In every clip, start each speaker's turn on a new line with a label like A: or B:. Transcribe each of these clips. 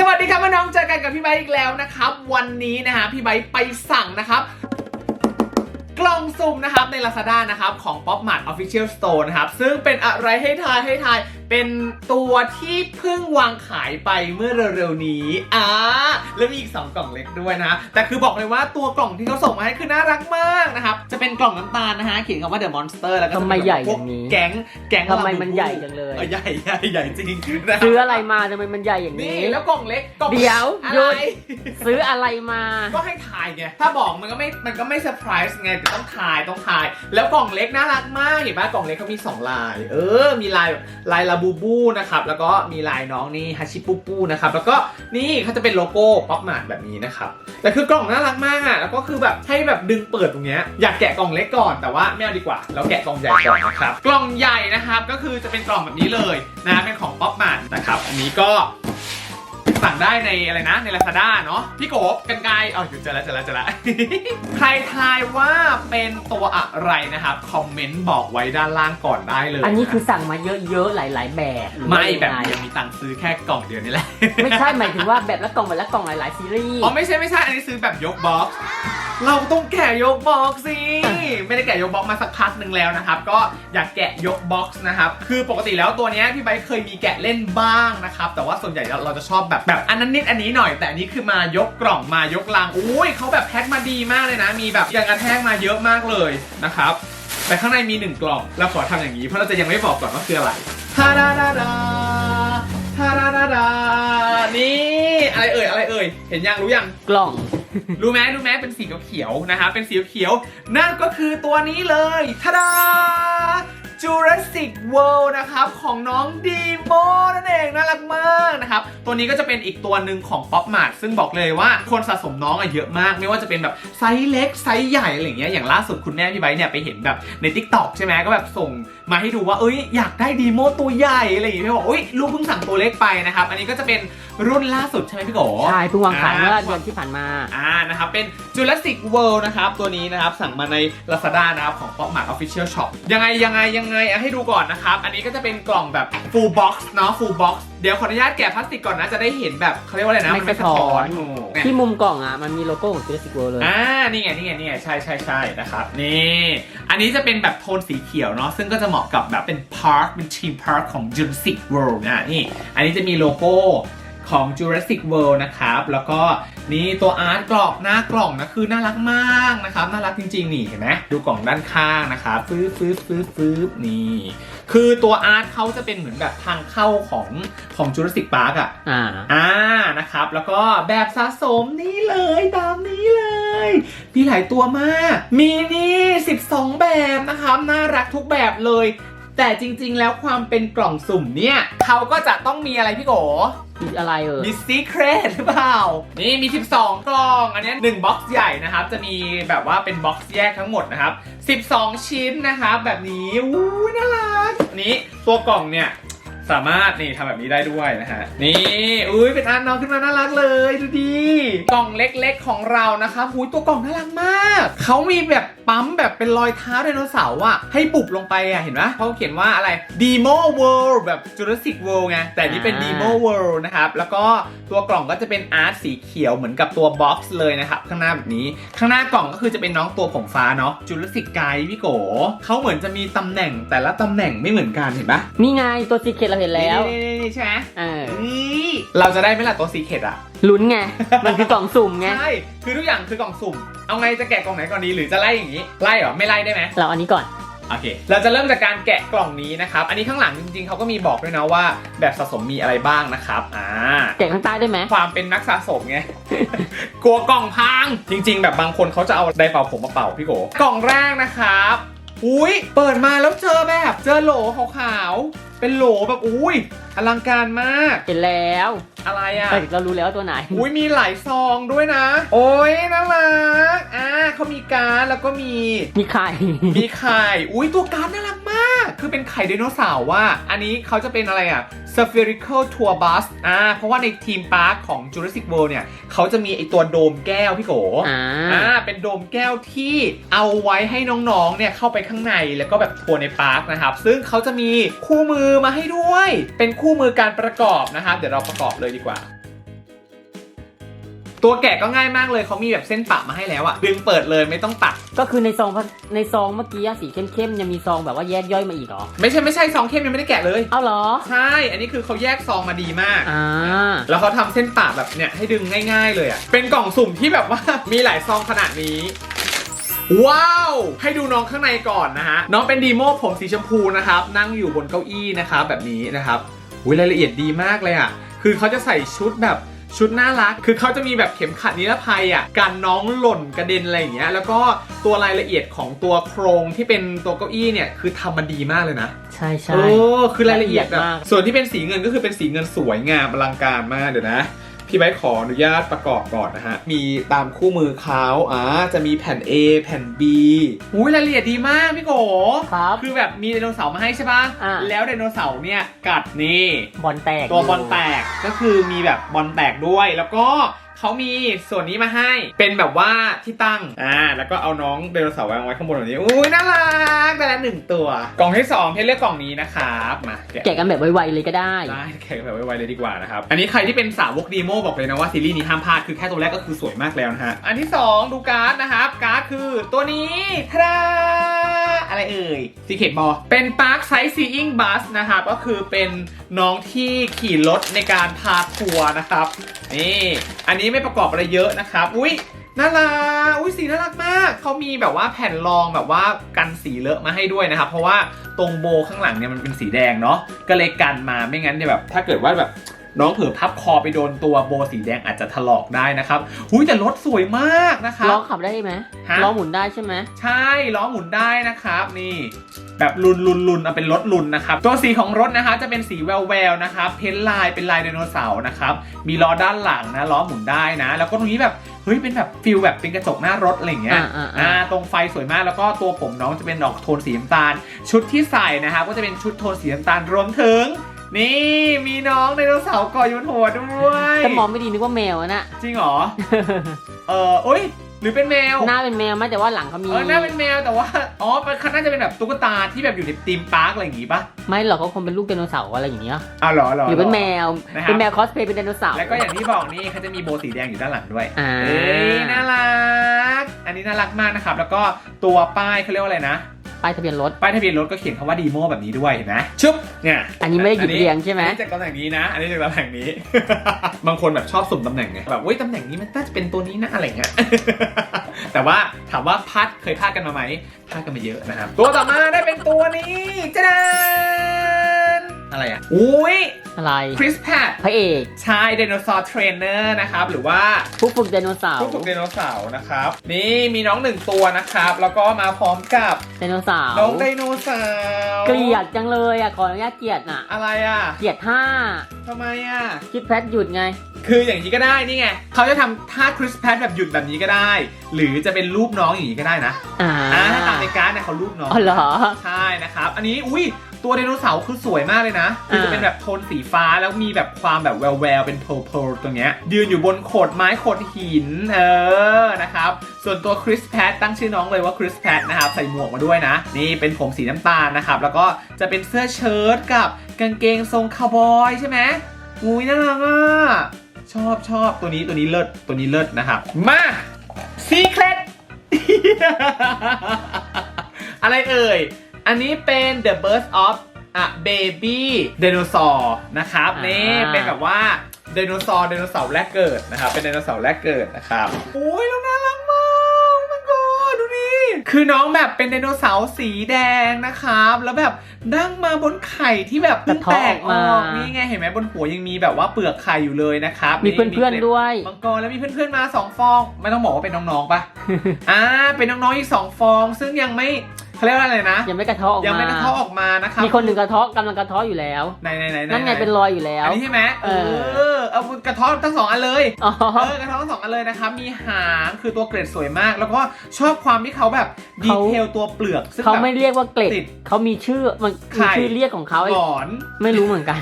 A: สวัสดีครับน้องเจอกันกับพี่ไบค์อีกแล้วนะครับ วันนี้นะฮะพี่ไบค์ไปสั่งนะครับ กล่องสุ่มนะครับใน Lazada นะครับของ Pop Mart Official Store นะครับ ซึ่งเป็นอะไรให้ทายให้ทาย เป็นตัวที่เพิ่งวางขายไปเมื่อเร็วๆนี้อ่าแล้วมีอีก 2 กล่องเล็กด้วยนะ แต่คือบอกเลยว่าตัวกล่องที่เขาส่งมาให้คือน่ารักมากนะครับ จะเป็นกล่องน้ำตาลนะฮะเขียนคำว่า The Monster แล้วก็จะ
B: ทำไม
A: เป็น
B: ใหญ่
A: พวก
B: อย่างนี้
A: แก๊งแก๊ง
B: ทำไมมันใหญ่จังเลย
A: ออใหญ่ใหญ่ใหญ่จริงนะ
B: ซื้ออะไรมาทำไมมันใหญ่อย่าง
A: นี่
B: นี้
A: แล้วกล่องเล็กกล่อง
B: เดี๋ยว
A: อะ
B: หยุ
A: ไร
B: ด ซื้ออะไรมา
A: ก็ให้ถ่ายไง ถ้าบอกมันก็ไม่ มันก็ไม่เซอร์ไพรส์ไงแต่ต้องถ่าย ต้องถ่าย แล้วกล่องเล็กน่ารักมาก เห็นปะกล่องเล็กเขามี 2 ลาย เออ มีลายแบบลายลาบูบูนะครับแล้วก็มีลายน้องนี่ฮัชิปูปูนะครับแล้วก็นี่เขาจะเป็นโลโก้ป๊อปมาร์ทแบบนี้นะครับแต่คือกล่องน่ารักมากอะแล้วก็คือแบบให้แบบดึงเปิดตรงเนี้ยอยากแกะกล่องเล็กก่อนแต่ว่าไม่เอาดีกว่า เราแกะกล่องใหญ่ก่อนนะครับกล่องใหญ่นะครับก็คือจะเป็นกล่องแบบนี้เลยนะเป็นของป๊อปมาร์ทนะครับอันนี้ก็ สั่งได้ในอะไรนะใน Lazada เนาะพี่โกบกันไกลอ๋อเจอแล้วเจอแล้วเจอแล้ว ใครทายว่าเป็นตัวอะไรนะครับคอมเมนต์บอกไว้ด้านล่างก่อนได้เลย
B: อันนี้คือสั่งมาเยอะๆหลาย ๆ แบบหรือ
A: ไม่
B: ว่า
A: แบบ
B: ยังไง
A: เดียวมีตังค์ซื้อแค่กล่องเดียวนี่แหละ
B: ไม่ใช่หมายถึงว่าแบบละกล่องแบบละกล่องหลาย ๆ ซีรีส์
A: อ๋อไม่ใช่ไม่ใช่อันนี้ซื้อแบบยกบ็อกซ์เราต้องแกะยกบ็อกซ์สิไม่ได้แกะยกบ็อกซ์มาสักพักหนึ่งแล้วนะครับ ก็อยากแกะยกบ็อกซ์นะครับคือปกติแล้วตัวเนี้ยพี่ไบร์ทเคยมีแกะเล่นบ้างนะครับแต่ว่าส่วนใหญ่เราจะชอบแบบแบบอันนั้นนิดอันนี้หน่อย แต่อันนี้คือมายกกล่องมายกลังอุ้ยเขาแบบแพ็คมาดีมากเลยนะ มีแบบยังกระแทกมาเยอะมากเลยนะครับแต่ข้างในมีหนึ่งกล่องเราขอทำอย่างนี้เพราะเราจะยังไม่บอกก่อนว่าคืออะไรทาดาดาดาทาดาดาดานี่อะไรเอ่ยอะไรเอ่ยเห็นยังรู้ยัง
B: กล่อง
A: รู้ไหมรู้ไหมเป็นสีเขียวๆนะครับเป็นสีเขียวๆนั่นก็คือตัวนี้เลยทาดา Jurassic World นะครับของน้องดีโมนั่นเองน่ารักมากนะครับตัวนี้ก็จะเป็นอีกตัวหนึ่งของ Pop Mart ซึ่งบอกเลยว่าคนสะสมน้องอะเยอะมาก ไม่ว่าจะเป็นแบบไซส์เล็กไซส์ใหญ่อะไรอย่างเงี้ยอย่างล่าสุดคุณแม่พี่ไบเนี่ยไปเห็นแบบใน Tik t o k ใช่ไหมก็แบบส่งมาให้ดูว่าเอ้ยอยากได้ดีโมตัวใหญ่อะไรอย่างเงี้ยพี่บอกอุ้ยลูกเพิ่งสั่งตัวเล็กไปนะครับอันนี้ก็จะเป็น รุ่นล่าสุดใช่ไหมพี่โก
B: ใช่เพิ่งวางขายเมื่อเดือนที่ผ่านมา
A: อ่านะครับเป็น Jurassic World นะครับตัวนี้นะครับสั่งมาใน Lazada นะครับของ Pop Mart Official Shop ยังไงยังไงยังไงอะให้ดูก่อนนะครับอันนี้ก็จะเป็นกล่องแบบ full box เนาะ full box เดี๋ยวขออนุญาตแกะพลาสติกก่อนนะจะได้เห็นแบบเขาเรียกว่าอะไรนะ
B: ไม่สะท้อน
A: โอ้เนี่ย
B: ที่มุมกล่องอะมันมีโลโก้ของ Jurassic World เลย
A: อ่านี่ไงนี่ไงนี่ไงใช่ใช่ใช่นะครับนี่อันนี้จะเป็นแบบโทนสีเขียวเนาะซึ่งก็จะเหมาะกับแบบเป็นพาร์คเป็นทีมพาร์คของ Jurassic World นะนี่อันนี้จะมีโลโก้ ของ Jurassic World นะครับ แล้วก็นี่ตัวอาร์ตกรอบหน้ากล่องนะคือน่ารักมากนะครับ น่ารักจริงๆ นี่เห็นไหมดูกล่องด้านข้างนะครับฟื้บฟื้บฟื้บฟื้บนี่ คือตัวอาร์ตเขาจะเป็นเหมือนแบบทางเข้าของของ Jurassic Park อะ
B: อ่า
A: อ่านะครับ แล้วก็แบบสะสมนี่เลยตามนี้เลยมีหลายตัวมาก มีนี่ 12 แบบนะครับน่ารักทุกแบบเลย แต่จริงๆ แล้วความเป็นกล่องสุ่มเนี่ยเขาก็จะต้องมีอะไรพี่โก
B: มีอะไรเออ
A: มีซีเครตหรือเปล่า นี่มี 12 กล่อง อันนี้1บ็อกซ์ใหญ่นะครับ จะมีแบบว่าเป็นบ็อกซ์แยกทั้งหมดนะครับ 12 ชิ้นนะครับ แบบนี้อู้น่ารักนนี้ตัวกล่องเนี่ย สามารถนี่ทำแบบนี้ได้ด้วยนะฮะ นี่ อุ้ยเป็นอันน้องขึ้นมาน่ารักเลยดูดี กล่องเล็กๆของเรานะครับหูยตัวกล่องน่ารักมาก เขามีแบบปั๊มแบบเป็นรอยเท้าไดโนเสาร์อะให้บุบลงไปอะเห็นไหมเขาเขียนว่าอะไร Demo World แบบ Jurassic World ไง แต่นี่เป็น
B: อ่า
A: Demo World นะครับ แล้วก็ตัวกล่องก็จะเป็นอาร์ตสีเขียวเหมือนกับตัวบ็อกซ์เลยนะครับ ข้างหน้าแบบนี้ ข้างหน้ากล่องก็คือจะเป็นน้องตัวผมฟ้าเนาะ Jurassic Guide พี่โกเขาเหมือนจะมีตำแหน่งแต่ละตำแหน่งไม่เหมือนกันเห็นปะ
B: นี่ไงตัวซีเคทเราเห็นแล้ว
A: นี่นี่นี่ใช่ไหม
B: เออ
A: นี่เราจะได้ไหมล่ะตัวซีเคดอะ
B: ลุ้นไง มันคือกล่องสุ่มไง
A: ใช่ คือทุกอย่างคือกล่องสุ่ม เอาไงจะแกะกล่องไหนก่อนดีหรือจะไล่อย่างนี้ ไล่เหรอ ไม่ไล่ได้ไหม
B: เราอันนี้ก่อน
A: โอเค เราจะเริ่มจากการแกะกล่องนี้นะครับ อันนี้ข้างหลังจริงๆ เขาก็มีบอกด้วยนะว่า แบบสะสมมีอะไรบ้างนะครับ อ่า
B: แกะข้างใต้ได้ไหม
A: ความเป็นนักสะสมไง กลัวกล่องพัง จริง ๆ แบบบางคนเขาจะเอาไดร์เป่าผมมาเป่าพี่โกกล่องแรกนะครับ อุ้ยเปิดมาแล้วเจอแบบเจอโหลขาวๆเป็นโหลแบบอุ้ยอลังการมาก
B: เห็นแล้ว
A: อะไรอะ
B: แต่เรารู้แล้วตัวไหน
A: อุ้ยมีหลายซองด้วยนะ โอ้ยน่ารักอ่าเขามีการ์ดแล้วก็มี
B: มีไข่
A: มีไข่ อุ้ยตัวการ์ดน่ารักมาก คือเป็นไข่ไดโนเสาร์ว่า อันนี้เขาจะเป็นอะไรอะ spherical tour bus อ่า เพราะว่าในทีมพาร์คของ Jurassic World เนี่ย เขาจะมีไอตัวโดมแก้วพี่โก
B: อ่า
A: อ่า เป็นโดมแก้วที่เอาไว้ให้น้องๆ เนี่ยเข้าไปข้างในแล้วก็แบบทัวร์ในพาร์คนะครับ ซึ่งเขาจะมีคู่มือมาให้ด้วย เป็นคู่มือการประกอบนะครับ เดี๋ยวเราประกอบเลยดีกว่าตัวแกะก็ง่ายมากเลยเขามีแบบเส้นปะมาให้แล้วอะดึงเปิดเลยไม่ต้องตัด
B: ก็คือในซองพันในซองเมื่อกี้อะสีเข้มๆยังมีซองแบบว่าแยกย่อยมาอีกเหรอ
A: ไม่ใช่ไม่ใช่ซองเข้มยังไม่ได้แกะเลย
B: เอาเหรอ
A: ใช่ อันนี้คือเขาแยกซองมาดีมาก
B: อ่า
A: แล้วเขาทำเส้นปะแบบเนี่ยให้ดึงง่าย ๆ เลยอะเป็นกล่องสุ่มที่แบบว่ามีหลายซองขนาดนี้ ว้าว ให้ดูน้องข้างในก่อนนะฮะ น้องเป็นดีโมผมสีชมพูนะครับ นั่งอยู่บนเก้าอี้นะครับแบบนี้นะครับอุ้ยรายละเอียดดีมากเลยอะคือเขาจะใส่ชุดแบบชุดน่ารัก คือเขาจะมีแบบเข็มขัดนิรภัยอะกันน้องหล่นกระเด็นอะไรอย่างเงี้ย แล้วก็ตัวรายละเอียดของตัวโครงที่เป็นตัวเก้าอี้เนี่ย คือทำมาดีมากเลยนะ
B: ใช่ใช่
A: โอ้คือรายละเอียดแบบ
B: ละเอียดมาก
A: ส่วนที่เป็นสีเงินก็คือเป็นสีเงินสวยงามอลังการมากเดี๋ยวนะ พี่ไบร์ทขออนุญาตประกอบก่อนนะฮะ มีตามคู่มือเขาอ่าจะมีแผ่น A แผ่น B อุ้ยรายละเอียดดีมากพี่โก
B: ครับ
A: คือแบบมีไดโนเสาร์มาให้ใช่ปะ
B: อ่า
A: แล้วไดโนเสาร์เนี่ยกัดนี่
B: บอลแตก
A: ตัวบอลแตกก็คือมีแบบบอลแตกด้วย แล้วก็ เขามีส่วนนี้มาให้ เป็นแบบว่าที่ตั้ง อ่า แล้วก็เอาน้องไดโนเสาร์วางไว้ข้างบนแบบนี้ อุ้ยน่ารักแต่ละหนึ่งตัว กล่องที่สองเพชรเลือกกล่องนี้นะครับมาแกะ
B: แกะกันแบบไวๆเลยก็ได้
A: ได้แกะแบบไวๆเลยดีกว่านะครับ อันนี้ใครที่เป็นสาวกดีโมบอกเลยนะว่าซีรีส์นี้ห้ามพลาด คือแค่ตัวแรกก็คือสวยมากแล้วนะฮะ อันที่สองดูการ์ดนะครับ การ์ดคือตัวนี้ทาดาอะไรเอ่ยซีเคทบอเป็น Park Sightseeing Bus นะครับ ก็คือเป็นน้องที่ขี่รถในการพาทัวร์นะครับ นี่ อันนี้ไม่ประกอบอะไรเยอะนะครับอุ้ยน่ารักอุ้ยสีน่ารักมาก เขามีแบบว่าแผ่นรองแบบว่ากันสีเลอะมาให้ด้วยนะครับ เพราะว่าตรงโบข้างหลังเนี่ยมันเป็นสีแดงเนาะ ก็เลยกันมาไม่งั้นเนี่ยแบบ ถ้าเกิดว่าแบบ น้องเผลอพับคอไปโดนตัวโบสีแดงอาจจะถลอกได้นะครับอุ้ยแต่รถสวยมากนะครั
B: ล้อบขับได้ไหม
A: ฮะ
B: ล้อหมุนได้ใช่ไหม
A: ใช่ล้อหมุนได้นะครับนี่ แบบลุนลุนลุนเอาเป็นรถลุนนะครับตัวสีของรถนะคะจะเป็นสีแววแววๆนะครับ เพ้นท์ลายเป็นลายไดโนเสาร์นะครับมีล้อด้านหลังนะล้อหมุนได้นะ แล้วก็ตรงนี้แบบเฮ้ยเป็นแบบฟิลแบบเป็นกระจกหน้ารถอะไรอย่างเงี้ย
B: อ่าอ่าอ่า
A: ตรงไฟสวยมากแล้วก็ตัวผมน้องจะเป็นดอกโทนสีน้ำตาล ชุดที่ใส่นะครับก็จะเป็นชุดโทนสีน้ำตาลรวมถึง นี่มีน้องไดโนเสาร์เกาะอยู่บนหัวด้วย
B: ถ้ามองไม่ดีนึกว่าแมวอะน่ะ
A: จริงเหรอ เออเอ้ยหรือเป็นแมว
B: หน้าเป็นแมวไหมแต่ว่าหลังเขามี
A: เออหน้าเป็นแมวแต่ว่า อ๋อมันน่าจะเป็นแบบตุ๊กตาที่แบบอยู่ในธีมพาร์คอะไรอย่างงี้ป่ะ
B: ไม่หรอกเขาคงเป็นลูกไดโนเสาร์อะไรอย่างเงี้ย
A: อ้าวเหรอเหรอ
B: หรือเป็นแมว
A: นะครับ
B: เป็นแมวคอสเพลย์เป็นไดโนเสาร์
A: แล้วก็อย่างที่บอกนี่เขาจะมีโบสีแดงอยู่ด้านหลังด้วย
B: อ่า
A: เอ้ยน่ารัก อันนี้น่ารักมากนะครับ แล้วก็ตัวป้ายเขาเรียกว่าอะไรนะ
B: ป้ายทะเบียนรถ
A: ป้ายทะเบียนรถก็เขียนคำว่าดีโมแบบนี้ด้วยเห็นไหมชุบเนี่ย
B: อันนี้ไม่ได้หยุดเรียงใช่ไหม
A: อันนี้จากตำแหน่งนี้นะ อันนี้จากตำแหน่งนี้ บางคนแบบชอบสุ่มตำแหน่งไงแบบเว้ยตำแหน่งนี้มันน่าจะเป็นตัวนี้นะอะไรเงี้ยแต่ว่าถามว่าพลาดเคยพลาดกันมาไหมพลาดกันมาเยอะนะครับตัวต่อมาได้เป็นตัวนี้จ้าดาน อะไรอะ อุ้ย
B: อะไร
A: คริสแพท
B: พระเอก
A: ชายไดโนเสาร์เทรนเนอร์นะครับ หรือว่า
B: ผู้ฝึกไดโนเสาร์
A: ผู้ฝึกไดโนเสาร์นะครับ นี่มีน้องหนึ่งตัวนะครับ แล้วก็มาพร้อมกับ
B: ไดโนเสาร์
A: น้องไดโนเสาร์
B: เกลียดจังเลยอะขออนุญาตเกลียดน่ะ
A: อะไรอะ
B: เกลียดท่า
A: ทำไมอะ
B: คิดแพทหยุดไง
A: คืออย่างนี้ก็ได้นี่ไงเขาจะทำท่าคริสแพทแบบหยุดแบบนี้ก็ได้ หรือจะเป็นรูปน้องอย่างนี้ก็ได้นะ
B: อ่า
A: อ่าถ้าตามในการ์ดเนี่ยเขารูปน้อง
B: อ๋อเหรอ
A: ใช่นะครับ อันนี้อุ้ยตัวไดโนเสาร์คือสวยมากเลยนะ คือจะ
B: อ่า
A: เป็นแบบโทนสีฟ้าแล้วมีแบบความแบบแววแววๆเป็นเพลเพลตรงเนี้ยยืนอยู่บนโขดไม้โขดหิน เออ นะครับ ส่วนตัวคริสแพทตั้งชื่อน้องเลยว่าคริสแพทนะครับ ใส่หมวกมาด้วยนะ นี่เป็นผมสีน้ำตาลนะครับ แล้วก็จะเป็นเสื้อเชิ้ตกับกางเกงทรงคาวบอยใช่ไหมอุ้ยน่ารักอะชอบชอบตัวนี้ตัวนี้เลิศตัวนี้เลิศนะครับ มาซีเครตอะไรเอ่ย อันนี้เป็น The Birth of a Baby Dinosaur นะครับ
B: อ่านี่
A: นี่เป็นแบบว่าไดโนเสาร์ไดโนเสาร์แรกเกิดนะครับ เป็นไดโนเสาร์แรกเกิดนะครับโอ้ยแล้วน่ารักมากมันก็ดูดิคือน้องแบบเป็นไดโนเสาร์สีแดงนะครับ แล้วแบบนั่งมาบนไข่ที่แบบเพิ่งแตกออกนี่ไงเห็นไหมบนหัวยังมีแบบว่าเปลือกไข่อยู่เลยนะครับ
B: มีเพื่อนๆด้วย
A: มังกรแล้วมีเพื่อนๆมาสองฟอง ไม่ต้องบอกว่าเป็นน้องๆปะอ่าเป็นน้องๆอีกสองฟอง ซึ่งยังไม่ เขาเรียกว่าอะไรนะ
B: ยังไม่กระเทาะออกมา
A: ยังไม่กระเทาะออกมานะครับ
B: มีคนหนึ่งกระเทาะกำลังกระเทาะอยู่แล้ว
A: ไหนไหนไหนห
B: นั่นไงเป็นรอยอยู่แล้ว
A: อันนี้ใช่ไหมเอ
B: เอ
A: อเอากระเทาะทั้งสองอันเลย
B: อ๋อ
A: เออกระเทาะทั้งสองอันเลยนะครับ มีหางคือตัวเกรดสวยมาก แล้วก็ชอบความที่เขาแบบดี
B: เขา
A: เทลตัวเปลือก ซึ่ง
B: เขา
A: แบบ
B: ไม่เรียกว่าเกล็ด
A: ติด
B: เขามีชื่อมัน
A: ไข่
B: มีชื่อเรียกของเขา
A: หงอน
B: ไม่รู้เหมือนกัน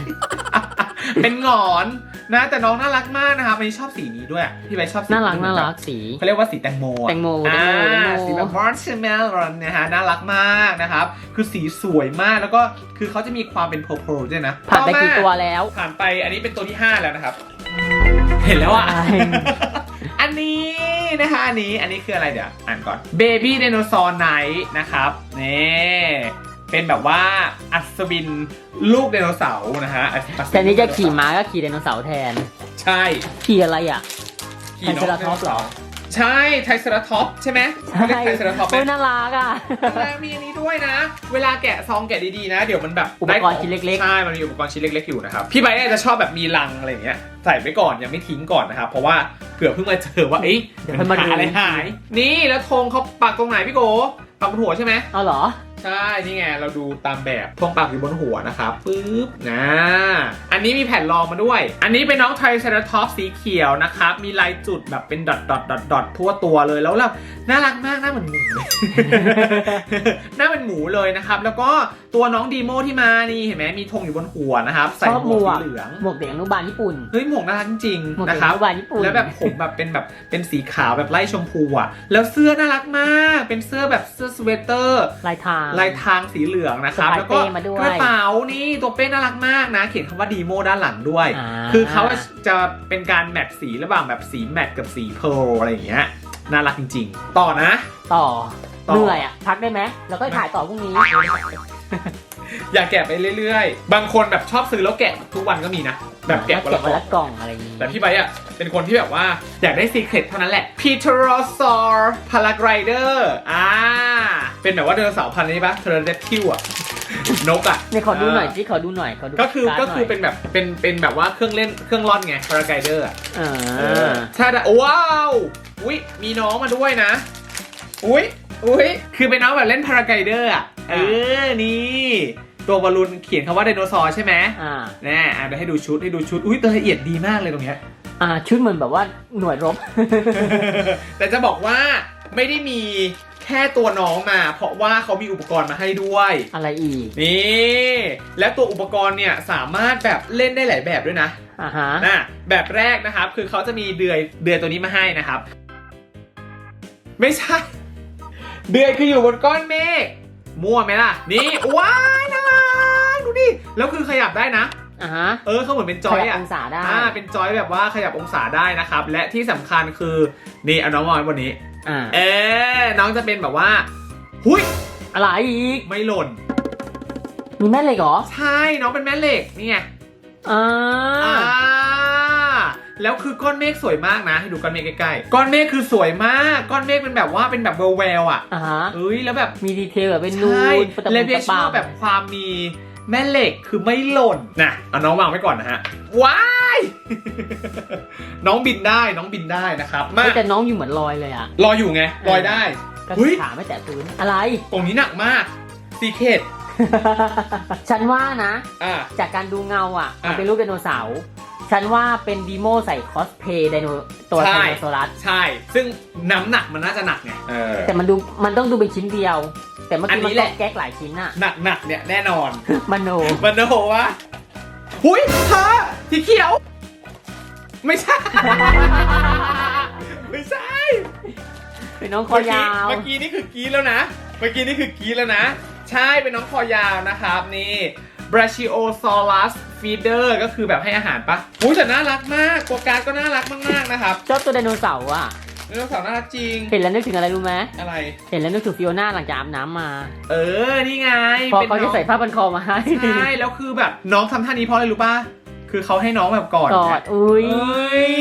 A: เป็นหงอน นะแต่น้องน่ารักมากนะครับอันนี้ชอบสีนี้ด้วยพี่ใบชอบสี
B: น่ารัก
A: เหมื
B: น่า
A: อ
B: รักสี
A: เขาเรียกว่าสีแตงโมอะ
B: แตงโมแตง
A: อ่า
B: โมแตงโม
A: สีแบบวอร์ชเมลลอนนะฮะน่ารักมากนะครับคือสีสวยมากแล้วก็คือเขาจะมีความเป็นโพลๆด้วยนะ
B: ผ่านไป
A: ต่อม
B: กี่ตัวแล้ว
A: ผ่านไปอันนี้เป็นตัวที่ 5 แล้วนะครับ เห็นแล้วอะ
B: ใช่
A: อันนี้นะคะอันนี้อันนี้คืออะไรเดี๋ยวอ่านก่อน Baby Dinosaur Night นะครับนี่ เป็นแบบว่าอัศวินลูกไดโนเสาร์นะฮะอัศวิ
B: แต่นี้จะขี่ม้าก็ขี่ไดโนเสาร์แทน
A: ใช่
B: ขี่อะไรอะ
A: ขี่นก
B: Triceratops เหรอ
A: ใช่ไทรเซราทอปใช่ไหมเขาเรียกไทรเซราทอปไหม
B: โอ้ยน่ารักอะ
A: แล้วมีอันนี้ด้วยนะ เวลาแกะซองแกะดีๆนะ เดี๋ยวมันแบบ
B: อุปกรณ์
A: ได้ขง
B: ชิ้นเล็กๆ
A: ใช่ มันมีอุปกรณ์ชิ้นเล็กๆอยู่นะครับ พี่ไบร์ทเนี่ยจะชอบแบบมีลังอะไรอย่างเงี้ย ใส่ไว้ก่อนยังไม่ทิ้งก่อนนะครับ เพราะว่าเผื่อเพิ่งมาเจอว่า เอ๊ะ
B: เดี๋ยวค่อยมาดู
A: หอะไรหาย นี่แล้วธงเขาปักตรงไหนพี่โกปักบนหัวใช่ไหม
B: เอาเหรอ
A: ใช่ นี่ไง เราดูตามแบบธงปักอยู่บนหัวนะครับปึ๊บนะอันนี้มีแผ่นรองมาด้วย อันนี้เป็นน้องไทรเซราทอปสีเขียวนะครับ มีลายจุดแบบเป็นดอทดอทดอทดอททั่วตัวเลยแล้วแบบน่ารักมากหน้าเหมือนหมูเลยหน้าเป็นหมูเลยนะครับ แล้วก็ตัวน้องดีโมที่มานี่เห็นไหมมีธงอยู่บนหัวนะครับ ใส่
B: ชอบ
A: หมวก
B: หมวก
A: สีเหลือง
B: หมวกเด็กอนุบาลญี่ปุ่น
A: เฮ้ยหมวกน่ารักจริง
B: หมวก
A: ๆ
B: เด็
A: นะ
B: ก
A: ค
B: อ
A: รับ
B: นุบาลญี่ปุ่น
A: แล้วแบบผมแบบเป็นแบบเป็นสีขาวแบบไล่ชมพูอะแล้วเสื้อน่ารักมาก เป็นเสื้อแบบเสื้อสเวตเตอร์
B: ลายทาง
A: ลายทางสีเหลืองนะครับ
B: สะพาย
A: แล้วก็
B: เป้มาด้วย
A: กระเป๋านี่ตัวเป้น่ารักมากนะ เขียนคำว่าดีโมด้านหลังด้วย
B: อ่า
A: คือเขาจะเป็นการแมทสีระหว่างแบบสีแมทกับสีเพร์ลอะไรอย่างเงี้ยน่ารักจริง ๆ ต่อนะ
B: ต่อ
A: ต่อ
B: เหนื่อยอะพักได้ไหมแล้วก็ถ่ายต่อพรุ่งนี้
A: อย่าแกะไปเรื่อยๆ บางคนแบบชอบซื้อแล้วแกะทุกวันก็มีนะ แบบแกะวัน
B: เก็
A: ละ
B: บ
A: ก
B: วัน
A: ล่อง
B: ละกล่องอะไรอย่างนี้
A: แต่พี่ไบร์ทอะเป็นคนที่แบบว่า อยากได้ซีเครตเท่านั้นแหละ p e t e r o s a u r p a r a g r i d e r อ่าเป็นแบบว่าไดโนเสาร์พันธุ์นี้ปะเทอร์เดปทิวอะนกอะ
B: เนี่ยขอดูหน่อยสิขอดูหน่อยขอดู
A: ก็คือ
B: การ์ด
A: ก็คือ
B: หน่ย
A: เป็นแบบเป็นเป็นแบบว่าเครื่องเล่นเครื่องร่อนไง p a r a g r i d e r อะ
B: อ่า
A: ใช่แต่ว้าว อุ้ยมีน้องมาด้วยนะ อุ้ยอุ้ยคือเป็นน้องแบบเล่น p a r a g r i d e r อะเออ นี่ ตัวบอลลูนเขียนคำว่าไดโนเสาร์ใช่ไหม
B: อ่า
A: แน่อะเดี๋ยวให้ดูชุดให้ดูชุด อุ้ยรายละเอียดดีมากเลยตรงเนี้ย
B: อ่าชุดเหมือนแบบว่าหน่วยรบ
A: แต่จะบอกว่าไม่ได้มีแค่ตัวน้องมา เพราะว่าเขามีอุปกรณ์มาให้ด้วย
B: อะไรอีก
A: นี่ และตัวอุปกรณ์เนี่ยสามารถแบบเล่นได้หลายแบบด้วยนะ
B: อ่าฮะ
A: นะแบบแรกนะครับ คือเขาจะมีเดือยเดือยตัวนี้มาให้นะครับ ไม่ใช่ เดือยคืออยู่บนก้อนเมฆ มั่วไหมล่ะ นี่ว้ายน่ารักดูดิ แล้วคือขยับได้นะ
B: อ่าฮะ
A: เออเขาเหมือนเป็นจอย
B: ขยับ
A: อะ
B: องศาได้
A: อ่า เป็นจอยแบบว่าขยับองศาได้นะครับ และที่สำคัญคือนี่เอาน้องมาไว้บนนี้
B: อ่า
A: เอ๊น้องจะเป็นแบบว่า หุย
B: อะไรอีก
A: ไม่หล่น
B: มีแม่เหล็กเหรอ
A: ใช่ น้องเป็นแม่เหล็กนี่ไง
B: อ่า
A: อ่า แล้วคือก้อนเมฆสวยมากนะ ให้ดูก้อนเมฆใกล้ๆ ก้อนเมฆคือสวยมาก ก้อนเมฆเป็นแบบว่าเป็นแบบแววๆอะ
B: อ่าฮะ
A: เอ้ยแล้วแบบ
B: มีดีเทลแบบเป็นนู
A: ใช่
B: นประตะ
A: เล
B: มุ
A: เว
B: ตะ
A: ช
B: ปา
A: อบแบบความมีแม่เหล็กคือไม่หล่นนะเอาน้องวางไว้ก่อนนะฮะ ว้าย น้องบินได้น้องบินได้นะครับมา
B: เฮ้ยแต่น้องอยู่เหมือนลอยเลยอะ
A: รออยู่ไงลอยได้
B: ก็
A: เฮ้ย
B: ขาไม่แตะพื้นอะไร
A: ตรงนี้หนักมากซีเคด
B: ฉันว่านะ
A: อ่า
B: จากการดูเงาอะ
A: อะ
B: มันเป็นรูปไดโนเสาร์ ฉันว่าเป็นดีโมใส่คอสเพย์ไดโนตัว
A: ใช่
B: ไดโนเสารัส
A: ใช่ ซึ่งน้ำหนักมันน่าจะหนักไงเออ
B: แต่มันดูมันต้องดูเป็นชิ้นเดียว แต่เมื่อ
A: อั
B: กี้
A: น
B: มั
A: นี้
B: น
A: แห
B: ก็
A: ละ
B: แก๊กหลายชิ้นอะ
A: หนักหนักๆเนี่ยแน่นอน
B: มโน
A: มันโอ้โหวะหุยเธอสีเขียว ไม่ใช่ ไม่ใช่
B: เป็นน้องคอยาว
A: เมื่อกี้นี่คือกรีดแล้วนะ เมื่อกี้นี่คือกรีดแล้วนะ ใช่เป็นน้องคอยาวนะครับนี่ Brachiosaurus feeder ก็คือแบบให้อาหารปะอุ้ยแต่น่ารักมากตัวการดก็น่ารักมากๆนะครับ
B: เจ้าตัวไดโนเสาร์อะ
A: ไดโนเสาร์น่ารักจริง
B: เห็นแล้วนึกถึงอะไรรู้ไหม
A: อะไร
B: เห็นแล้วนึกถึงฟิโอน่าหลังจากอาบน้ำมา
A: เออ นี่ไง
B: พอ
A: ป็น
B: เขาจะ
A: น้ง
B: ใส่ผ้าพันคอมาให้
A: ใช่ แล้วคือแบบน้องทำท่านี้เพราะอะไรรู้ป่ะ คือเขาให้น้องแบบกอด
B: กอดอุ้ย
A: เอ้ย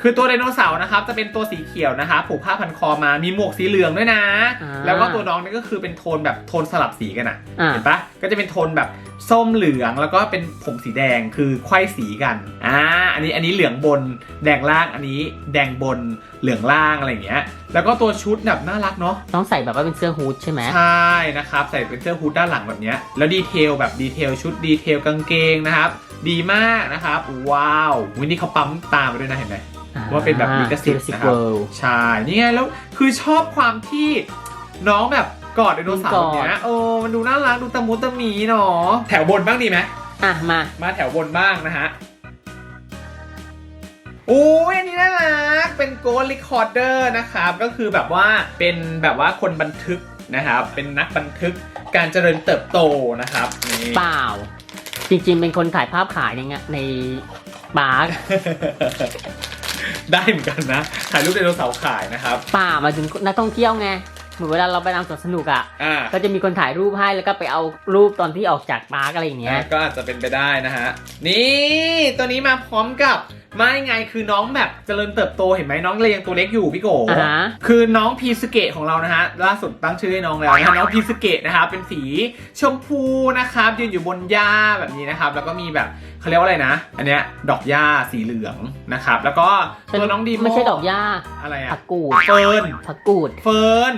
A: คือตัวไดโนเสาร์นะครับจะเป็นตัวสีเขียวนะคะผูกผ้าพันคอมามีหมวกสีเหลืองด้วยนะ
B: อ่า
A: แล้วก็ตัวน้องนี่ก็คือเป็นโทนแบบโทนสลับสีกันอะ
B: อะ
A: เห็นปะก็จะเป็นโทนแบบส้มเหลืองแล้วก็เป็นผมสีแดงคือไขว้สีกันอ่าอันนี้อันนี้เหลืองบน แดงล่างอันนี้ แดงบนเหลืองล่างอะไรอย่างเงี้ย แล้วก็ตัวชุดแบบน่ารักเนาะ
B: ต้องใส่แบบว่าเป็นเสื้อฮูดใช่ไหม
A: ใช่นะครับใส่เป็นเสื้อฮูดด้านหลังแบบเนี้ยแล้วดีเทลแบบดีเทลชุดดีเทลกางเกงนะครับ ดีมากนะครับ ว้าววันนี้เขาปั๊มตามไปด้วยนะเห็นไหมว่าเป็นแบบลิขสิทธิ์
B: สิ
A: นะครับ
B: เวิลด์
A: ใช่นี่ไงแล้วคือชอบความที่น้องแบบกอดไดโนเสาร์แบบเนี้ยโอ้มันดูน่ารักดูตะมุตะมีเนาะแถวบนบ้างดีไหม
B: อะมา
A: มาแถวบนบ้างนะฮะโอ้ยอันนี้น่ารัก เป็นโกล r ิคอร์เดอร์นะครับ ก็คือแบบว่าเป็นแบบว่าคนบันทึกนะครับ เป็นนักบันทึกการเจริญเติบโตนะครับนี่
B: เปล่า จริงๆ เป็นคนถ่ายภาพขายในงะในบาร์
A: ได้เหมือนกันนะ ถ่ายรูปไดโนเสาร์ขายนะครับ
B: ป่ามาถึงนักท่องเที่ยวไงเหมือนเวลาเราไปตามสวนสนุกอะ
A: อ่า
B: ก็จะมีคนถ่ายรูปให้แล้วก็ไปเอารูปตอนที่ออกจากปาร์กอะไรอย่างเงี้ย
A: ก็อาจจะเป็นไปได้นะฮะ นี่ ตัวนี้มาพร้อมกับ ไม่ไงคือน้องแบบเจริญเติบโตเห็นไหมน้องเลยยังตัวเล็กอยู่พี่โก
B: อ่าฮะ
A: คือน้องพีสเกตของเรานะฮะล่าสุดตั้งชื่อให้น้องแล้วนะฮะน้องพีสเกตนะครับเป็นสีชมพูนะครับยืนอยู่บนหญ้าแบบนี้นะครับแล้วก็มีแบบเขาเรียกว่าอะไรนะ อันเนี้ยดอกหญ้าสีเหลืองนะครับ แล้วก็ตัวน้องดีโไม่
B: ใช่ดอกหญ้า
A: อะไร
B: ผั
A: อะ
B: กกูด
A: เฟิร์น
B: ผักกูด
A: เฟิร์น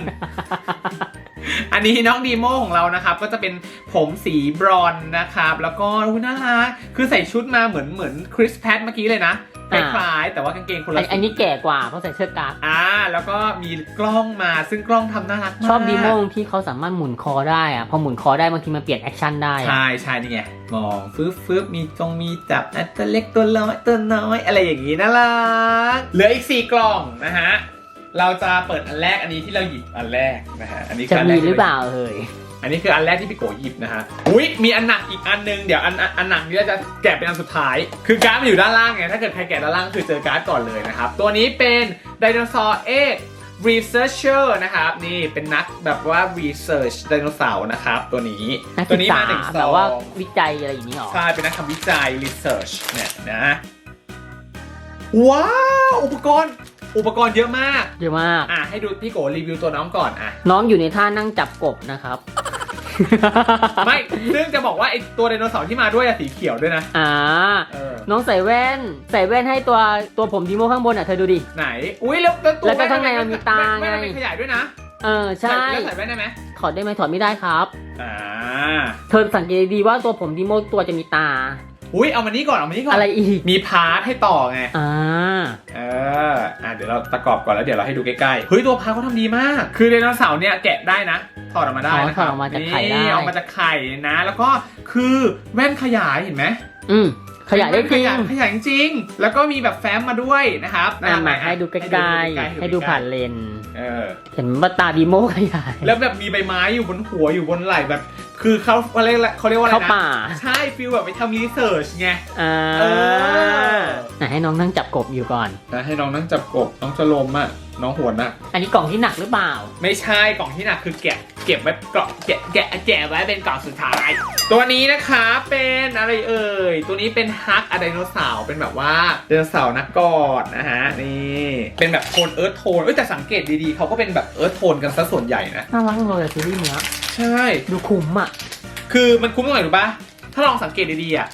A: อันนี้น้องดีโมของเรานะครับ ก็จะเป็นผมสีบรอนซ์นะครับ แล้วก็อุ๊ยน่ารักคือใส่ชุดมาเหมือนเหมือนคริสแพทเมื่อกี้เลยนะ ค
B: อ่า
A: ล้ายๆแต่ว่ากางเกงคน
B: อั
A: ละ
B: นอันนี้แก่กว่าเพราะใส่เสื้อกั๊ก
A: อ่า แล้วก็มีกล้องมาซึ่งกล้องทำน่ารักมาก
B: ชอบดีโมงที่เขาสามารถหมุนคอได้อะพอหมุนคอได้บางทีมันเปลี่ยนแอคชั่นได้อะ
A: ใช่ใช่นี่ไงมองฟึบฟึบมีตรงมีจับอะตัวเล็กตัวน้อยตัวน้อย อะไรอย่างงี้น่ารักเหลืออีกสี่กล่องนะฮะเราจะเปิดอันแรกอันนี้ที่เราหยิบอันแรกนะฮะอันนี้คื
B: จะ
A: อันแร
B: มี
A: กที่
B: หรือเปล่าเฮ้ย
A: อันนี้คืออันแรกที่พี่โกหยิบนะฮะอุ้ยมีอันหนักอีกอันนึงเดี๋ยวอันอันอันหนักนี้เราจะแกะเป็นอันสุดท้าย คือการ์ดมันอยู่ด้านล่างไงถ้าเกิดใครแกะด้านล่างก็คือเจอการ์ดก่อนเลยนะครับ ตัวนี้เป็นไดโนเสาร์เอ็ก researcher นะครับ นี่เป็นนักแบบว่า research ไดโนเสาร์นะครับ ตัวนี้
B: นัก
A: ตัว
B: ศึก
A: นี้
B: ษา
A: มาหนึ่งซ
B: แบ
A: อบ
B: ว่างวิจัยอะไรอย่างนี้หรอ
A: ใช่ เป็นนักทำวิจัย research เนี่ยนะ ว้าว อุปกรณ์อุปกรณ์เยอะมาก
B: เยอะมาก
A: อะ ให้ดูพี่โกรีวิวตัวน้องก่อนอะ
B: น้องอยู่ในท่านั่งจับกบนะครับ
A: ไม่ ซึ่งจะบอกว่าไอตัวไดโนเสาร์ที่มาด้วยอะสีเขียวด้วยนะ
B: อ่า
A: เออ
B: น้องใส่แว่น ใส่แว่นให้ตัวตัวผมดีโมข้างบนอะเธอดูดิ
A: ไหน อุ้ยแล้วแล้วตัว
B: แล้วก็ข้างในมันมีตา
A: แว่น
B: ไง
A: แว่นมันขยายด้วยนะ
B: เออใช่
A: แล้วใส่แว่นได้ไหม
B: ถอดได้ไหมถอดไม่ได้ครับ
A: อ่า
B: เธอสังเกตดีๆว่าตัวผมดีโมตัวจะมีตา
A: อุ้ยเอามานี่ก่อนเอามานี่ก่อน
B: อะไรอีก
A: มีพาร์ทให้ต่อไง
B: อ่า
A: เอออะเดี๋ยวเราประกอบก่อนแล้วเดี๋ยวเราให้ดูใกล้ๆเฮ้ยตัวพาร์ทเขาทำดีมาก คือไดโนเสาร์เนี่ยแกะได้นะถอดออกมาได้
B: อ๋อ
A: นะค
B: ถอ
A: รั
B: ดออกมาจากไข่ได้
A: นี่ออกมาจากไข่นะ แล้วก็คือแว่นขยายเห็นไหม
B: อืมขยายได้จริง
A: ขยายขยายจริงแล้วก็มีแบบแฟ้มมาด้วยนะครับ
B: อะมา
A: อะ
B: ให้ดูใกล้ๆ ให้ดูผ่านเลนส์
A: เออ
B: เห็นว่าตาดีโมขยาย
A: แล้วแบบมีใบไม้อยู่บนหัวอยู่บนไหล่แบบ คือเขาเขาเรียกอะไรเขาเรียกว่าอะไร
B: เข้า
A: นะ
B: ป่า
A: ใช่ฟิลแบบไปทำรีเสิร์ชไง
B: อ่า
A: เออ
B: ไหนให้น้องนั่งจับกบอยู่ก่อน
A: นะให้น้องนั่งจับกบน้องจะลมอะน้องหวนอะ
B: อันนี้กล่องที่หนักหรือเปล่า
A: ไม่ใช่กล่องที่หนักคือแกะเก็บไว้กล่องแกะแกะแกะไว้เป็นกล่องสุดท้าย ตัวนี้นะคะเป็นอะไรเอ่ย ตัวนี้เป็นฮักอะไดโนเสาร์เป็นแบบว่าไดโนเสาร์นักกอดนะฮะนี่เป็นแบบโทนเอิร์ธโทนเอ้ยแต่สังเกตดีๆเขาก็เป็นแบบเอิร์ธโทนกันซะส่วนใหญ่นะ
B: น่ารักเลยอะซีรีส์เนี้ย
A: ใช่
B: ดูคุ้มอะ
A: คือมันคุ้มตรงไหนรู้ปะถ้าลองสังเกตดีๆอะ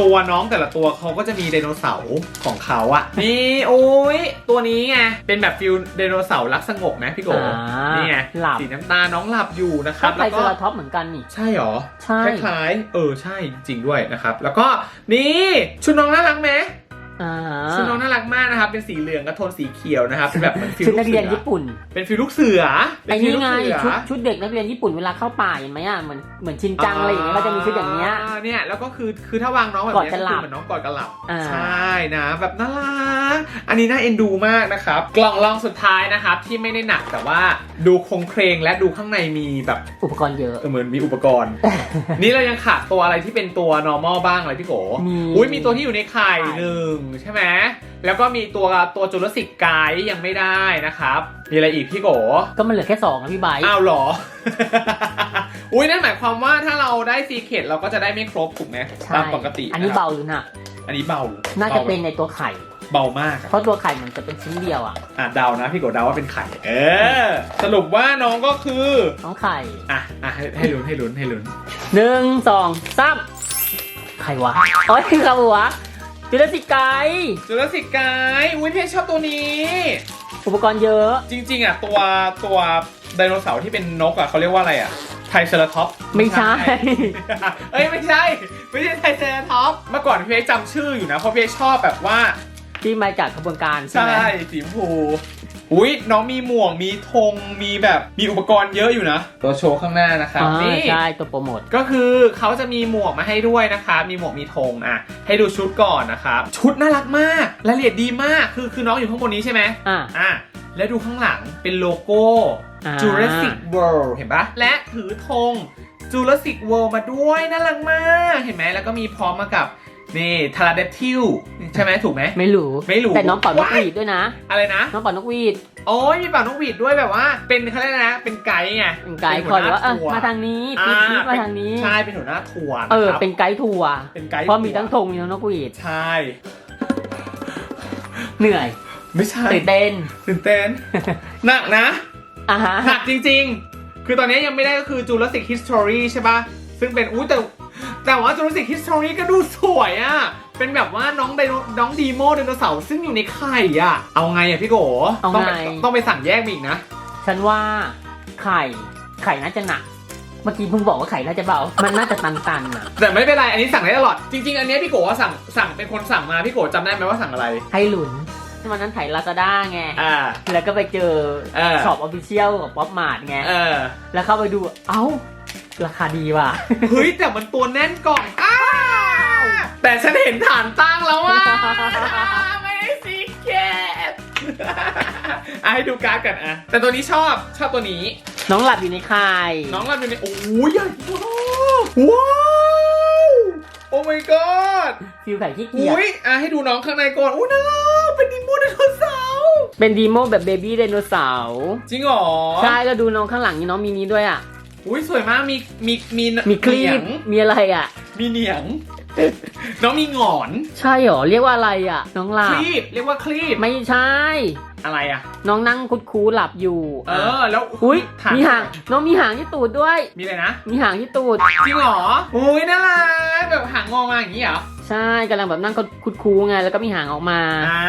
A: ตัวน้องแต่ละตัวเขาก็จะมีไดโนเสาร์ของเขาอะนี่โอ้ยตัวนี้ไงเป็นแบบฟิลไดโนเสาร์รักสงบไหมพี่โก
B: อ่านี่
A: นี่ไง
B: หลับ
A: สีน้ำตาลน้องหลับอยู่นะค
B: ช
A: รั
B: อ
A: บบ
B: ไท
A: แล้ว
B: เซ
A: ก็
B: ราท็อปส์เหมือนกันนี่
A: ใช่หรอ
B: ใช่
A: คล้ายๆ เออ ใช่ จริงด้วยนะครับ แล้วก็นี่ ชุดน้องน่ารักไหม
B: อ่า
A: ชุดน้องน่ารักมากนะครับ เป็นสีเหลืองกับโทนสีเขียวนะครับเป็นแบบเหมือนฟิล
B: ชุด
A: ลู
B: นั
A: ก
B: ก
A: เสื
B: เรียน
A: อ
B: ญี่ปุ่น
A: เป็นฟิลลูกเสือเป็
B: ไอ้
A: ฟิล
B: นี่
A: ลูก
B: ไง
A: เสือ
B: ชุดชุดเด็กนักเรียนญี่ปุ่นเวลาเข้าป่าเห็นไหมอะเหมือนเหมือนชินจังอะไรอย่างเงี้ยก็จะมีชุดอย่างเงี้ย
A: เนี่ยแล้วก็คือคือถ้าวางน้องแบบ
B: กอด
A: เนี้ย
B: กันหลับ
A: คือเหมือนน้องกอดกันหลับ
B: อ่า
A: ใช่นะแบบน่ารักอันนี้น่าเอ็นดูมากนะครับ กล่องรองสุดท้ายนะครับที่ไม่ได้หนักแต่ว่าดูโครงเครงและดูข้างในมีแบบ
B: อุปกรณ์เยอะ
A: เออเหมือนมีอุปกรณ์ นี่เรายังขาดตัวอะไรที่เป็นตัว normal บ้างอะไรพี่โก
B: มี
A: อุ้ยมีตัวที่อยู่ในไข่
B: ไข่
A: หนึ่งใช่ไหมแล้วก็มีตัวตัวจุลศิษย์กายยังไม่ได้นะครับ มีอะไรอีกพี่โก
B: ก็มันเหลือแค่สองนะพี่ไบร์ท
A: อ้าวเหรอ อุ้ยนั่นหมายความว่าถ้าเราได้ซีเคดเราก็จะได้ไม่ครบถูกไหม
B: ใช่
A: ตามปกติ
B: อันนี้ะ
A: ครับ
B: เบาหรือหนัก
A: อันนี้เบา
B: น่าจะ
A: บ
B: เป็นในตัวไข่
A: เบามากอะ
B: เพราะตัวไข่มันจะเป็นชิ้นเดียวอะ
A: อะเดานะพี่โกเดาว่าเป็นไข่ เออ สรุปว่าน้องก็คือ
B: น้องไข่
A: อะอะให้ให้ลุ้นให้ลุ้นให้ลุ้น
B: หนึ่งสองสามใครวะโอ้ยใครวะ จุลศิษย์ไกด์
A: จุลศิษย์กายอุ้ยพี่ชอบตัวนี้
B: อุปกรณ์เยอะ
A: จริง ๆ อะ ตัวตัวไดโนเสาร์ที่เป็นนกอะเขาเรียกว่าอะไรอะไทรเซราทอป
B: ไม่ใช่
A: เอ้ย ไม่ใช่ ไม่ใช่ไทรเซราทอปเมื่อก่อนพี่เอกจำชื่ออยู่นะ เพราะพี่เอกชอบแบบว่า
B: ที่มาจากขบวนการใช่
A: ใช่
B: ไหม
A: สีชมพู อุ้ยน้องมีหมวกมีธงมีแบบมีอุปกรณ์เยอะอยู่นะ ตัวโชว์ข้างหน้านะครับ
B: อ่า
A: นี่
B: ใช่ตัวโปรโมท
A: ก็คือเขาจะมีหมวกมาให้ด้วยนะครับมีหมวกมีธงอะ ให้ดูชุดก่อนนะครับ ชุดน่ารักมากรายละเอียดดีมาก คือคือน้องอยู่ข้างบนนี้ใช่ไหม
B: อะ
A: อะ แล้วดูข้างหลังเป็นโลโก้
B: อ่า
A: Jurassic World เห็นปะและถือธง Jurassic World มาด้วยน่ารักมาก เห็นไหมแล้วก็มีพร้อมมากับ นี่ทาราเดปทิลใช่ไหมถูกไหม
B: ไม่รู้
A: ไม่รู้
B: แต่น้องเป่านกหวีดด้วยนะ
A: อะไรนะ
B: น้องเป่านกหวีด
A: โอ้ยมีเป่านกหวีดด้วยแบบว่า เป็นเขาเรียกอะไรนะ เป็นไกด์ไง
B: เป็นไกด์
A: เป็
B: คอย
A: หั
B: ว่าเออ
A: ทัวร์
B: มาทางนี้
A: อ่
B: พีทพีทมา
A: เป็น
B: ทางนี้
A: ใช่ เป็นหัวหน้าทัวร์
B: เออ
A: นะครับ
B: เป็นไกด์ทัวร์
A: เป็นไกด์
B: เพราะมีทั้ง
A: ทัวร์
B: ธงมีทั้งนกหวีด
A: ใช่
B: เหนื่อย
A: ไม่ใช่
B: ตื่นเต้น
A: ตื่นเต้น หนักนะ
B: อะฮะ
A: หนักจริง ๆ คือตอนนี้ยังไม่ได้ก็คือ Jurassic History ใช่ปะซึ่งเป็น อู้แต่ แต่ว่า Jurassic History ก็ดูสวยอะเป็นแบบว่าน้องไดโนน้องดีโมไดโนเสาร์ซึ่งอยู่ในไข่อะเอาไงอะพี่โก
B: เอา
A: ต้องไป
B: ไง
A: ต้องไปสั่งแยกมาอีกนะ
B: ฉันว่าไข่ไข่น่าจะหนัก เมื่อกี้เพิ่งบอกว่าไข่น่าจะเบา มันน่าจะตันๆอะ
A: แต่ไม่เป็นไรอันนี้สั่งได้ตลอด จริง ๆ อันเนี้ยพี่โกว่าสั่งสั่งเป็นคนสั่งมาพี่โกจำได้ไหมว่าสั่งอะไร
B: ให้หลุนวันนั้นถ่ายลาซาด้าไง
A: อ่า
B: แล้วก็ไปเจอ
A: เออ
B: ช็อปออฟฟิเชียลกับป๊อปมาร์ทไง
A: เออ
B: แล้วเข้าไปดู เอ้า ราคาดีว่ะ
A: เฮ้ยแต่มันตัวแน่นกล่องอ้าวแต่ฉันเห็นฐานตั้งแล้วว่าไม่ได้ซีเกตอะให้ดูการ์ดกันอะ แต่ตัวนี้ชอบชอบตัวนี้
B: น้องหลับอยู่ในไข่
A: น้องรับอยู่ในโอ้ยใหญ่มากว้าวโอ้ my god
B: ฟิลไข่ขี้เกียจ
A: อุ้ยอะให้ดูน้องข้างในก่อนอุ้ยน่ารักเป็นดิโมไดโนเสาร์
B: เป็นดีโมแบบเบบี้ไดโนเสาร์
A: จริงเหรอ
B: ใช่ก็ดูน้องข้างหลังนี่น้องมีนี้ด้วยอะ
A: อุ้ยสวยมากมีมีมี
B: มีคลี
A: เหนีย
B: ป
A: ง
B: มีอะไรอะ
A: มีเหนียง น้องมีหงอน
B: ใช่เหรอ เรียกว่าอะไรอะ น้องหลั
A: ค
B: บ
A: ลีบเรียกว่าคลีบ
B: ไม่ใช่
A: อะไรอะ
B: น้องนั่งคุดคูหลับอยู่
A: เออ แล้ว
B: อุ้ย
A: ถ่าย
B: มีหาง น้องมีหางที่ตูดด้วย
A: มีอะไรนะ
B: มีหางที่ตูด
A: จริงเหรออุ้ยน่ารักแบบหางงอมาอย่างนี้เหรอ
B: ใช่กำลังแบบนั่งคุดคูไง แล้วก็มีหางออกมา
A: อ่า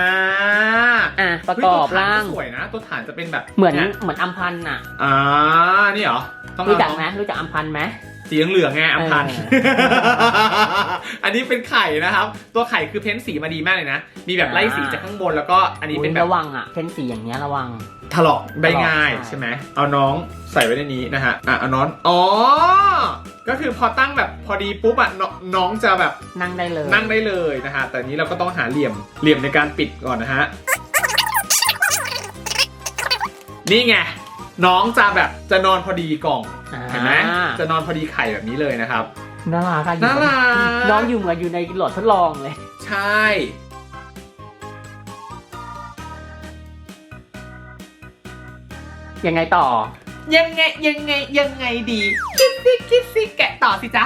B: อะประกอบ
A: เฮ้ยตัวฐน
B: ร่าง
A: ก็สวยนะ ตัวฐานจะเป็นแบบ
B: เหมือน
A: ย
B: เหมือนอัมพันธ์น่ะ
A: อ่านี่เหรอ ต้อง
B: รู้จัก
A: เอา
B: ไหมรู้จักอัมพันธ์ไหม
A: สีเหลืองๆไงอัมพันธ์
B: เอ
A: อันนี้เป็นไข่นะครับ ตัวไข่คือเพ้นสีมาดีมากเลยนะ มีแบบไล่สีจากข้างบนแล้วก็อันนี้เป็นแบบ
B: ระวังอะ เพ้นสีอย่างเงี้ยระวัง
A: ถลอกได้ง่าย
B: ถลอกใช่
A: ใช่ไหม เอาน้องใส่ไว้ในนี้นะฮะ อะเอาน้อง อ๋อ ก็คือพอตั้งแบบพอดีปุ๊บอะนน้องจะแบบ
B: นั่งได้เลย
A: นั่งได้เลยนะฮะ แต่อันนี้เราก็ต้องหาเหลี่ยม เหลี่ยมในการปิดก่อนนะฮะ นี่ไง น้องจะแบบจะนอนพอดีกล่อง
B: อ่า
A: เห็นไหมจะนอนพอดีไข่แบบนี้เลยนะครับ
B: น่ารักอะ
A: น่ารัก
B: น้องอยู่เหมือนอยู่ในหลอดทดลองเลย
A: ใช่
B: ยังไงต่อ
A: ยังไงยังไงยังไงดีคิดสิคิดสิแกะต่อสิจ๊ะ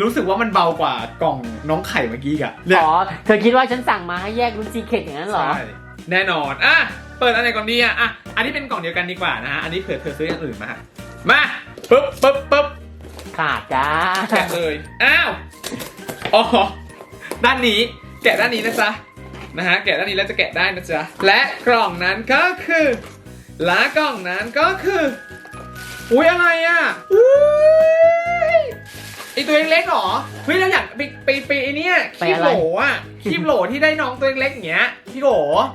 A: รู้สึกว่ามันเบากว่ากล่องน้องไข่เมื่อกี้อีกอะเนี่ย
B: อ๋อ เธอคิดว่าฉันสั่งมาให้แยกรุ่นซีเคทอย่างนั้นเหรอ
A: ใช่แน่นอนอะเปิดอันไหนก่อนดีอะอะ อันนี้เป็นกล่องเดียวกันดีกว่านะฮะ อันนี้เผื่อเธอซื้ออย่างอื่นมา มาปึ๊บปึ๊บปึ๊บ
B: ขาดจ้า
A: แกะเลย อ้าว อ๋อ ด้านนี้ แกะด้านนี้นะจ๊ะ นะฮะ แกะด้านนี้แล้วจะแกะได้นะจ๊ะ และกล่องนั้นก็คือและกล่องนั้นก็คือ อุ้ยอะไรอะอุ้ย ไอตัวเล็กๆเหรอเฮ้ยเราอยากไปไปไปไอเนี้ย
B: ไป
A: คีบ
B: อะไร
A: โหลอะคีบโหลที่ได้น้องตัวเล็กๆอย่างเงี้ยพี่โหล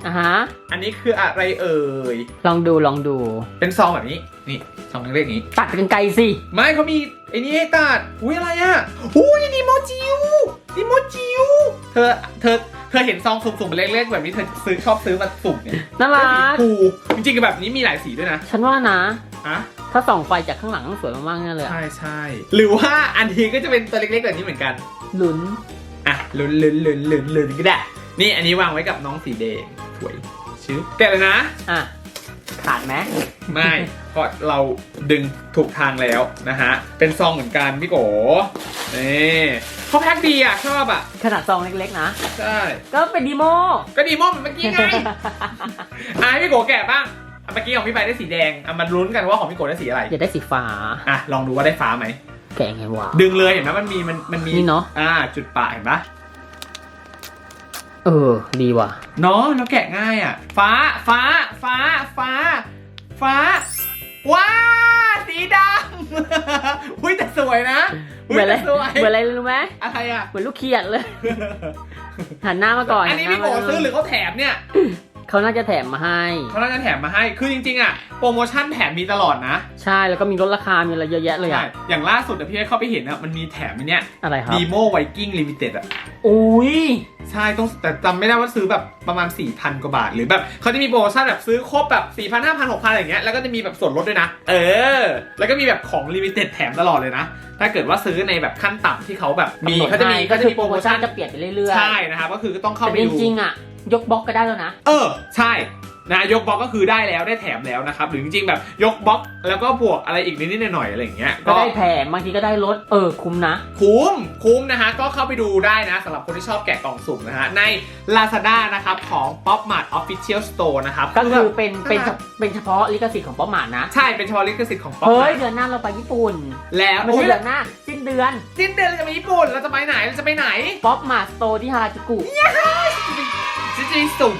B: อะฮะ
A: อันนี้คืออะไรเอ่ย
B: ลองดูลองดู
A: เป็นซองแบบนี้นี่ซองเล็กๆอย่างนี้
B: ตัดกันไกลสิ
A: ไม่เขามีไอ้นี่ให้ตัดอุ้ยอะไรอะอุ้ยนิโมจิวนิโมจิวเธอเธอเธอเห็นซองสุ่มๆเล็กๆแบบนี้เธอซื้อชอบซื้อมาสุ่มเนี่ย
B: น่ารัก
A: ผูจริงๆแบบนี้มีหลายสีด้วยนะ
B: ฉันว่านะ
A: อะ
B: ถ้าส่องไฟจากข้างหลังต้องสวยมากๆแน่เลยอะ
A: ใช่ใช่หรือว่าอันนี้ก็จะเป็นตัวเล็กๆแบบนี้เหมือนกัน
B: ลุ้น
A: อะลุ้นลุ้นลุ้นลุ้นลุ้นก็ได้ นี่อันนี้วางไว้กับน้องสีแดงสวยชิ้วแกะเลยนะ
B: อะขาดไหม
A: ไม่เพราะเราดึงถูกทางแล้วนะฮะ เป็นซองเหมือนกันพี่โกนี่เขาแพ็คดีอะ ชอบอะ
B: ขนาดซองเล็กๆนะ
A: ใช่
B: ก็เป็นดีโม
A: ก็ดีโมเหมือนเมื่อกี้ไง อะให้พี่โกแกะบ้าง อะเมื่อกี้ของพี่ใบได้สีแดงอะมาลุ้นกันว่าของพี่โกได้สีอะไร
B: อยากได้สีฟ้า
A: อะลองดูว่าได้ฟ้าไหม
B: แกะไงวะ
A: ดึงเลยเห็นไหมมันมีมันมันมี
B: นี่เนอะ
A: อ่า จุดปะเห็นปะ
B: เออ ดีว่ะ
A: เนาะแล้วแกะง่ายอะ ฟ้าฟ้าฟ้าฟ้า ฟ้า ว้าสีดำ อุ้ยแต่สวยนะ
B: เหมือนอะไร
A: ยแต่สวย
B: เหมือนอะไรรู้ไหม
A: อะไรอะ
B: เหมือนลูกเขียดเลย หันหน้ามาก่อน
A: อันนี้
B: หั
A: พี่
B: ห
A: โก
B: น้ามา
A: ซื้อหรือเขาแถมเนี่ย
B: เขาน่าจะแถมมาให้
A: เขาน่าจะแถมมาให้ คือจริงๆอะโปรโมชั่นแถมมีตลอดนะ
B: ใช่แล้วก็มีลดราคา มีอะไรเยอะแยะเลย
A: ใช่
B: อะ
A: อย่างล่าสุดอะพี่ได้เข้าไปเห็นอะมันมีแถมอันเนี้ย
B: อะไรครับ
A: ดีโมไวกิ้งลิมิเต็ดอะ
B: อุ้ย
A: ใช่ต้องแต่จำไม่ได้ว่าซื้อแบบประมาณ 4,000 กว่าบาท หรือแบบเขาจะมีโปรโมชั่นแบบซื้อครบแบบ 4,000 5,000 6,000 อะไรอย่างเงี้ยแล้วก็จะมีแบบส่วนลดด้วยนะ เออ แล้วก็มีแบบของลิมิเต็ดแถมตลอดเลยนะ ถ้าเกิดว่าซื้อในแบบขั้นต่ำที่เขาแบบมี
B: กำหนด
A: เขาจะมี
B: ให้
A: ก็
B: ก็
A: จะ
B: คือ
A: มี
B: โป
A: โป
B: ร
A: ร
B: โม
A: โม
B: ชั่
A: ชั่
B: น
A: น
B: จะเปลี่ยนไปเรื่อยๆ
A: ใช่นะครับก็คือก็ต้องเข้า
B: แต่
A: ไป
B: จ
A: ดู
B: ริงๆอะ ยกบล็อกก็ได้แล้วนะ
A: เออ ใช่นะยกบล็อกก็คือได้แล้วได้แถมแล้วนะครับหรือจริงๆแบบยกบล็อกแล้วก็บวกอะไรอีกนิดๆหน่อยๆอะไรอย่างเงี้ย
B: ก็ได้แถมบางทีก็ได้ลดเออคุ้มนะ
A: คุ้มคุ้มนะฮะก็เข้าไปดูได้นะสำหรับคนที่ชอบแกะกล่องสุ่มนะฮะใน Lazada นะครับของ Pop Mart Official Store นะครับ
B: ก็คือเป็น
A: แบบ
B: เป็นเฉเป็นเฉพาะลิขสิทธิ์ของป๊อปมาร์ทนะ
A: ใช่เป็นเฉพาะลิขสิทธิ์ของ Pop
B: เฮ้ย
A: Mart
B: เดือนหน้าเราไปญี่ปุ่น
A: แล้ว
B: ไม่
A: โอ้
B: ใช่
A: ย
B: เดือนหน้าสิ้นเดือน
A: สิ้นเดือนเราจะไปญี่ปุ่นเราจะไปไหนเราจะไปไหน
B: ป๊อปมาร์ทสโตร์ที่ฮาราจูกุ
A: จะจะมีสุ่ม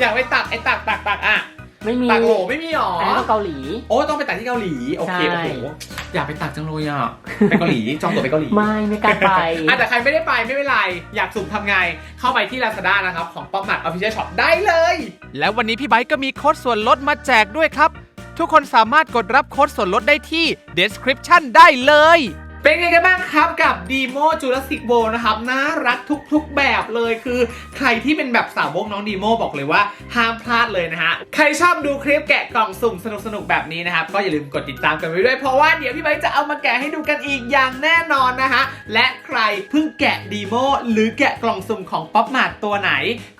A: อยากไปตักไอ้ตักตักตักอะ
B: ไม่มี
A: ตักโหลไม่มีหรอ
B: อันนั้นก็เกาหลี
A: โอ้ต้องไปตักที่เกาหลีโอเค
B: ใช่
A: โอ้โหอยากไปตักจังเลยอะไปเกาหลีจองตั๋วไปเกาหลี
B: ไม่ไม่กล้าไป
A: อะแต่ใครไม่ได้ไปไม่เป็นไร อยากสุ่มทำไง เข้าไปที่ Lazada นะครับ ของ Pop Mart Official Shop ได้เลย
C: แล้ววันนี้พี่ไบค์ก็มีโค้ดส่วนลดมาแจกด้วยครับ ทุกคนสามารถกดรับโค้ดส่วนลดได้ที่ description ได้เลย
A: เป็นไงกันบ้างครับกับ Demo Jurassic World นะครับน่ารักทุกๆแบบเลยคือใครที่เป็นแบบสาวกน้องดีโมบอกเลยว่าห้ามพลาดเลยนะฮะใครชอบดูคลิปแกะกล่องสุ่มสนุกๆแบบนี้นะครับก็อย่าลืมกดติดตามกันไว้ด้วยเพราะว่าเดี๋ยวพี่ไบจะเอามาแกะให้ดูกันอีกอย่างแน่นอนนะฮะและใครเพิ่งแกะดีโมหรือแกะกล่องสุ่มของป๊อปมาร์ตัวไหน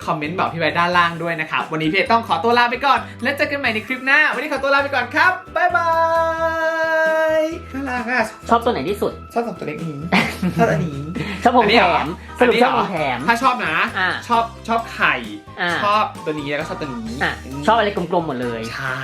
A: คอมเมนต์บอกพี่ไบด้านล่างด้วยนะครับวันนี้พี่ต้องขอตัวลาไปก่อน แล้วเจอกันใหม่ในคลิปหน้า วันนี้ขอตัวลาไปก่อนครับบ๊ายบายน่ารักอะ
B: ชอบตัวไหนที่สุด
A: ชอบสองตัวเล็กนี้ชอบอันนี้
B: ชอบผม
A: อันนี้
B: แถ
A: เหรอ
B: มสรุปชอบผมแถม
A: ถ้าชอบนะ
B: อ่า
A: ชอบชอบไข่
B: อ่า
A: ชอบตัวนี้แล้วก็ชอบตัวนี้
B: อะชอบอะไรกลมๆหมดเลย
A: ใช่